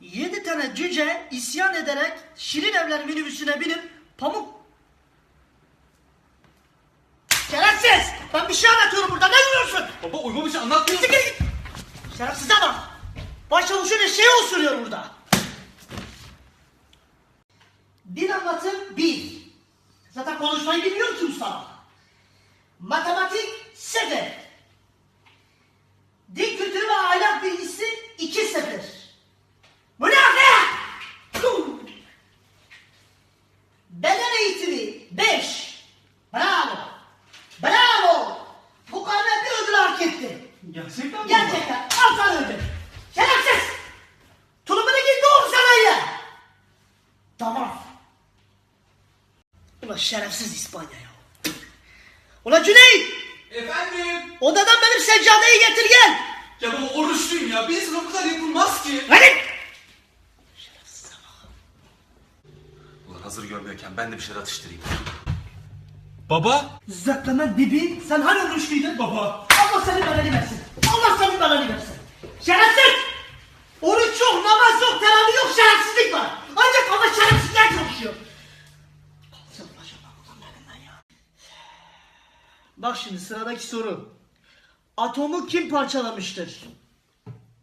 Yedi tane cüce isyan ederek Şirin Evler minibüsüne binip pamuk... Şerefsiz! Ben bir şey anlatıyorum burada ne diyorsun? Baba uyuma bir şey anlatmıyorsun. Siktir git! Şerefsize bak! Başçavuşun eşeği osuruyor burada. Dil anlatım bir. Zaten konuşmayı bilmiyor ki Mustafa. Matematik sıfır. Dil kültürü ve ahlak bilgisi iki sıfır. Bu ne be? Beden eğitimi beş. Bravo. Bravo. Bu kadar bir ödül hak etti. Gerçekten mi? Gerçekten al sana ödül. Şerefsiz. Tulumunu giy doğru sanayiye. Tamam. Ulan şerefsiz İspanya ya. Ulan Cüneyt. Efendim? Odadan benim seccadeyi getir gel. Ya baba oruçluyum ya. İnsan o kadar yapılmaz ki. Hadi. Şerefsize bak. Ulan hazır görmüyorken ben de bir şeyler atıştırayım. Baba. Zıkkımın dibi sen hani oruçluydun? Baba. Allah senin belanı versin. Allah senin belanı versin. Şerefsiz. Oruç yok, namaz yok, teravih yok, şerefsizlik var. Ancak ama şerefsizler çalışıyor. Kalsın başıma elinden ya. Bak şimdi sıradaki soru. Atomu kim parçalamıştır?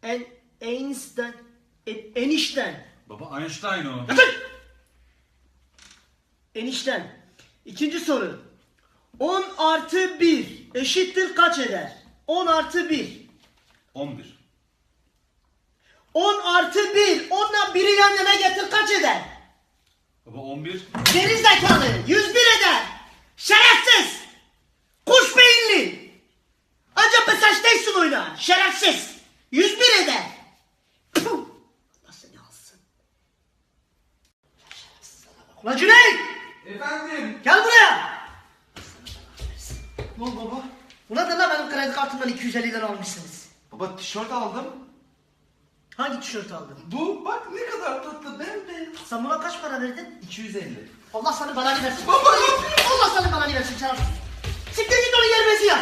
En, Einstein, en, Enişten. Baba Einstein o. Yatın! Enişten. İkinci soru. 10 artı 1 eşittir kaç eder? 10 artı 1. 11. 10 artı 1. 10'la 1'i yan yana getir kaç eder? Baba 11. Geri zekalı. 101 eder. Şerefsiz. Kuş beyinli. Ancak mesaj değilsin oyna. Şerefsiz. 101 eder. Puh. Allah seni alsın. Ulan Cüneyt. Efendim? Gel buraya. Ne oldu baba? Bu nedir lan benim kredi kartımdan 250 lira almışsınız? Baba tişört aldım. Hangi tişört aldın? Bu bak ne kadar tatlı bembeyaz. Sen buna kaç para verdin? 250. Allah sana belanı versin. Baba ne? Allah sana belanı versin şerefsiz. Siktir git onu yer bezi ya.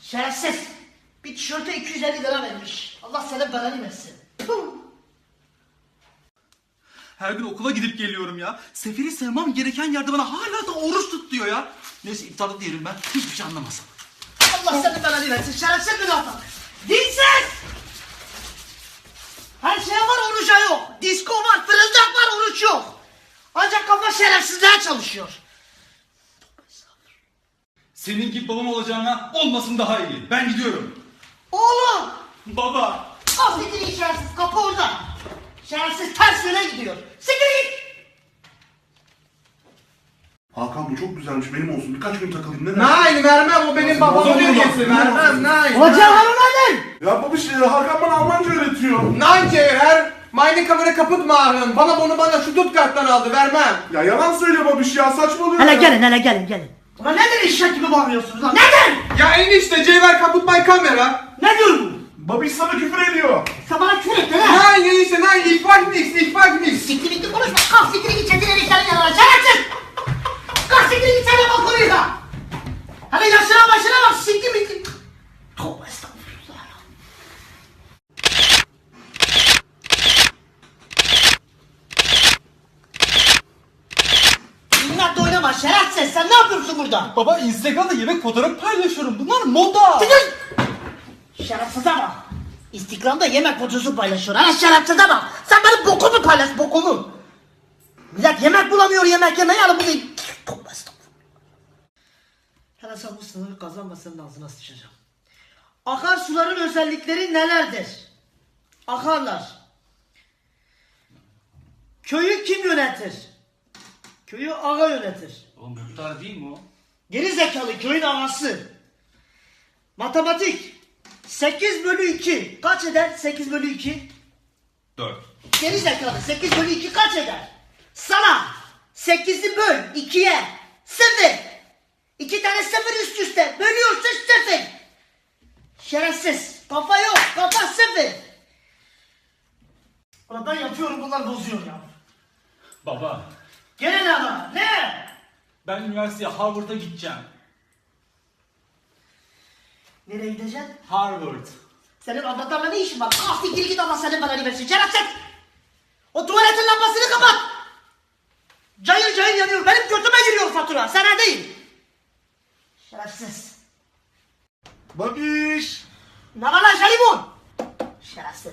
Şerefsiz. Bir tişörte 250 lira vermiş. Allah sana belanı versin. Puh. Her gün okula gidip geliyorum ya. Seferi sevmem gereken yerde bana hala da oruç tut diyor ya. Neyse iftarda diyelim ben. Hiçbir şey anlamasam. Allah sana belanı versin. Şerefsiz bir laf. Dinsiz. Her şey var oruca yok. Disko var, fırıldak var, oruç yok. Ancak kafa şerefsizliğe çalışıyor. Senin gibi babam olacağına olmasın daha iyi. Ben gidiyorum. Oğlum. Baba. Al siktir şerefsiz kapı orada. Şerefsiz ters yöne gidiyor. Siktir git. Hakan bu çok güzelmiş benim olsun birkaç gün takılayım ne dersin? Nein vermem o benim babamın Bozulma. hediyesi vermem nein. Hoca hanım nedir? Ya baba işte Hakan bana Almanca öğretiyor. Nein Cevher. Meine Kamera kaputt machen. Bana bunu bana şu Stuttgart'tan aldı vermem. Ya yalan söyle babiş ya saçmalıyor Hele ya. gelin hele gelin gelin. Ulan nedir eşek gibi bağırıyorsunuz lan nedir? Ya enişte Cevher kaputt my kamera. Ne diyor bu? Babiş sana küfür ediyor. Bana küfür ettin ha? Nein nichts ich weiß nichts. Siktir bitti konuşma. Kalk siktir git çetin erişlerin yanına. Şerefsiz. Kalk siktir git sen de bak oraya. Hele yaşına başına bak siktir bitti. Tövbe estağfurullah. Minnet oynama şerefsiz. Sen ne yapıyorsun burada? Baba Instagram'da yemek fotoğrafı paylaşıyorum. Bunlar moda. Siktir! Şerefsize bak. Instagram'da yemek fotoğrafı paylaşıyor. Hala şerefsize bak. Sen benim bokumu paylaş bokumu. Millet yemek bulamıyor yemek yemeye yani bunu... Estağfurullah. Hele sen bu sınavı kazanmasanın ağzına sıçacağım. Akarsuların özellikleri nelerdir? Akarlar. Köyü kim yönetir? Köyü ağa yönetir. Oğlum muhtar değil mi o? Geri zekalı köyün ağası. Matematik. 8 bölü 2. Kaç eder 8 bölü 2? 4. Geri zekalı 8 bölü 2 kaç eder? Sana 8'i böl 2'ye 0. 2 tane 0 üst üste bölüyorsun 0. Şerefsiz. Kafa yok. Kafa 0. Ulan ben yapıyorum bunlar bozuyor ya. Baba. Gene ne ama? Ne? Ben üniversiteye Harvard'a gideceğim. Nereye gideceksin? Harvard. Senin adamlarla ne işin var? Ah siktir git Allah senin belanı versin. Şerefsiz. O tuvaletin lambasını kapat. Cayır cayır yanıyor. Benim götüme giriyor fatura. Sana değil. Şerefsiz. Babiş. Ne var lan jelibon? Şerefsiz.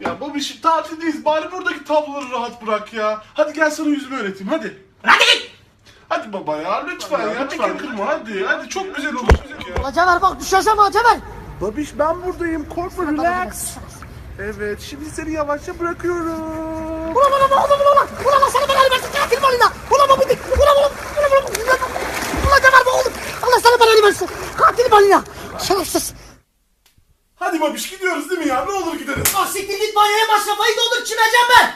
Ya babiş tatildeyiz bari buradaki tabloları rahat bırak ya. Hadi gel sana yüzümü öğreteyim hadi. Hadi git. Hadi baba ya lütfen ya lütfen kırma hadi. Hadi çok güzel olacak ya. Ulan Cemal bak düşeceğim ha Cemal. Babiş ben buradayım korkma relax. Evet şimdi seni yavaşça bırakıyorum. Ulan ulan ulan ulan ulan. Ulan ulan sana belanı versin katil balina. Ulan bu bitti. Ulan ulan ulan ulan. Ulan, Cemal bu oğlum. Allah sana belanı versin. Katil balina. Şerefsiz. Hadi babiş gidiyoruz değil mi ya ne olur gidelim. Ah siktir git banyoya masrafayı doldur çimeceğim ben.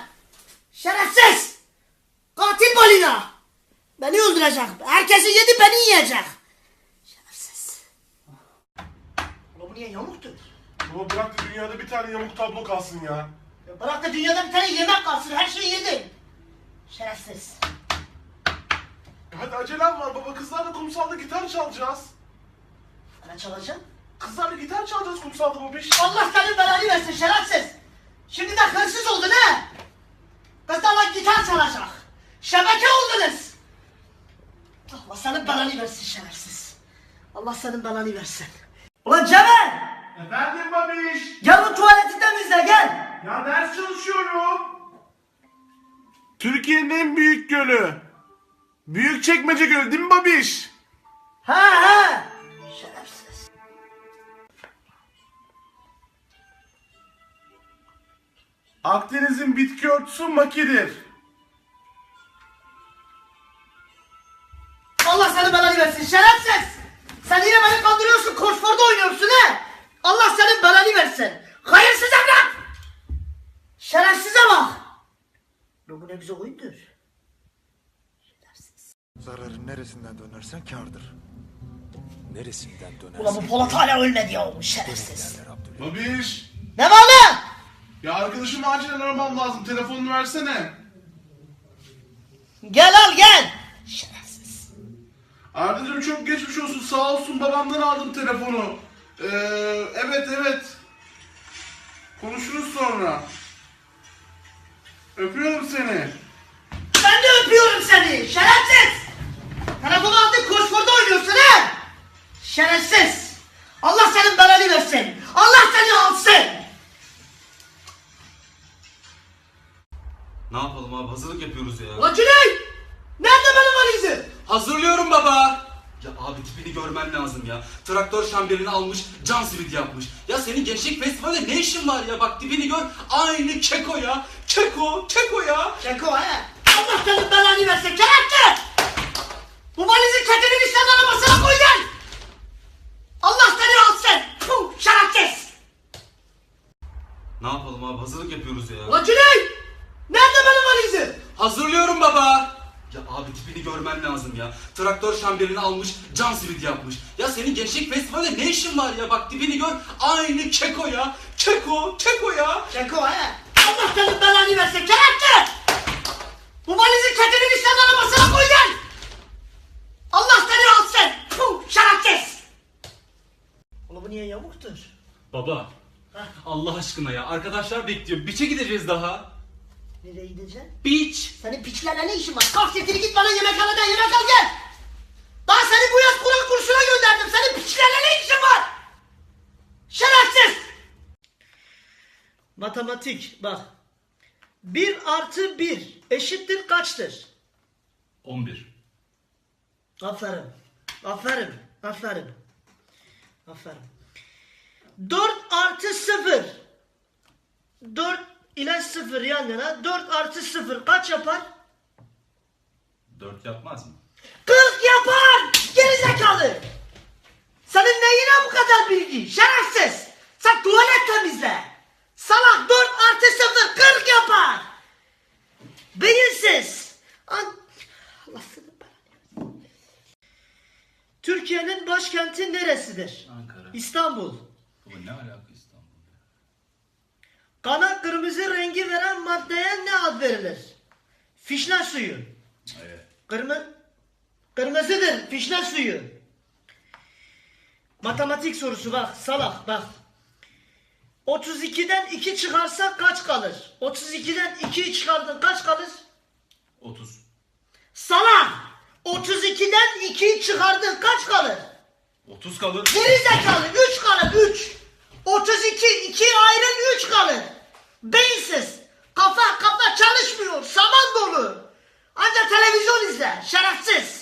Şerefsiz. Katil balina. Beni öldürecek. Herkesi yedi beni yiyecek. Şerefsiz. Ulan bu niye yamuktu? Baba bırak da dünyada bir tane yamuk tablo kalsın ya. Ya bırak da dünyada bir tane yemek kalsın. Her şeyi yedin. Şerefsiz. Hadi acelem var baba kızlarla kumsalda gitar çalacağız. Ne çalacağım? Kızlarla gitar çalacağız kumsalda babiş. Allah senin belanı versin şerefsiz. Şimdi de hırsız oldun he. Kızlarla gitar çalacak. Şebeke oldunuz. Allah senin belanı versin şerefsiz. Allah senin belanı versin. Ulan Cemal! Efendim babiş. Gel bu tuvaleti temizle gel. Ya ders çalışıyorum. Türkiye'nin en büyük gölü. Büyük çekmece gölü değil mi babiş? Ha ha. Şerefsiz. Akdeniz'in bitki örtüsü makidir. Allah senin belanı versin şerefsiz. Sen yine beni kandırıyorsun koşforda oynuyorsun he. Allah senin belanı versin. Hayırsız evlat. Şerefsize bak. Bu ne güzel oyundur. Zararın neresinden dönersen kârdır. Neresinden dönersen Ulan bu Polat hala ölmedi ya oğlum şerefsiz. Babiş. Ne var lan? Ya arkadaşım acilen aramam lazım. Telefonunu versene. Gel al gel. Şerefsiz. Ardacığım çok geçmiş olsun. Sağ olsun babamdan aldım telefonu. Ee, evet evet. Konuşuruz sonra. Öpüyorum seni. Ben de öpüyorum seni şerefsiz. Telefonu aldın koşkorda oynuyorsun he. Şerefsiz. Allah senin belanı versin. Allah seni alsın. Ne yapalım abi hazırlık yapıyoruz ya. Ulan Cüneyt! Hazırlıyorum baba. Ya abi tipini görmen lazım ya. Traktör şamberini almış, can simidi yapmış. Ya senin gençlik festivalde ne işin var ya? Bak tipini gör. Aynı keko ya. Keko, keko ya. Çeko he. Allah senin belanı versin kelepçe! Bu valizin ketinin işten arabasına koy gel! Allah seni alsın! Puh şerefsiz! Ne yapalım abi hazırlık yapıyoruz ya. Ulan Cüneyt! Nerede benim valizim? Hazırlıyorum baba. Tipini görmen lazım ya. Traktör şamberini almış, can simidi yapmış. Ya senin gençlik festivalde ne işin var ya? Bak tipini gör. Aynı keko ya. Keko, keko ya. Çeko he. Allah senin belanı versin kelepçe! Bu valizin ketinin işten arabasına koy gel! Allah seni alsın! Puh şerefsiz! Ulan bu niye yamuktur? Baba. Allah aşkına ya. Arkadaşlar bekliyor. Biçe gideceğiz daha. Nereye gideceksin? Biç. Senin piçlerle ne işin var? Kalk siktir git bana yemek al hadi yemek al gel! Daha seni bu yaz Kur'an kursuna gönderdim. Senin piçlerle ne işin var? Şerefsiz! Matematik bak. 1 artı 1 eşittir kaçtır? 11. Aferin. Aferin. Aferin. Aferin. 4 artı 0. 4 ile 0 yan yana. 4 artı 0 kaç yapar? 4 yapmaz mı? 40 yapar! Gerizekalı! Senin neyine bu kadar bilgi? Şerefsiz! Sen tuvalet temizle! Salak 4 artı 0 40 yapar! Beyinsiz! An... Türkiye'nin başkenti neresidir? Ankara. İstanbul. Baba ne alaka İstanbul? Kana kırmızı rengi veren maddeye ne ad verilir? Fişne suyu. Evet. Kırmızı kırmızıdır fişne suyu. Matematik sorusu bak salak bak. 32'den 2 çıkarsak kaç kalır? 32'den 2'yi çıkardın kaç kalır? 30. Salak! 32'den 2'yi çıkardın kaç kalır? 30 kalır. Geri zekalı 3 kalır 3. 32 2 ayrı 3 kalır. Beyinsiz. Kafa kafa çalışmıyor. Saman dolu. Ancak televizyon izle. Şerefsiz.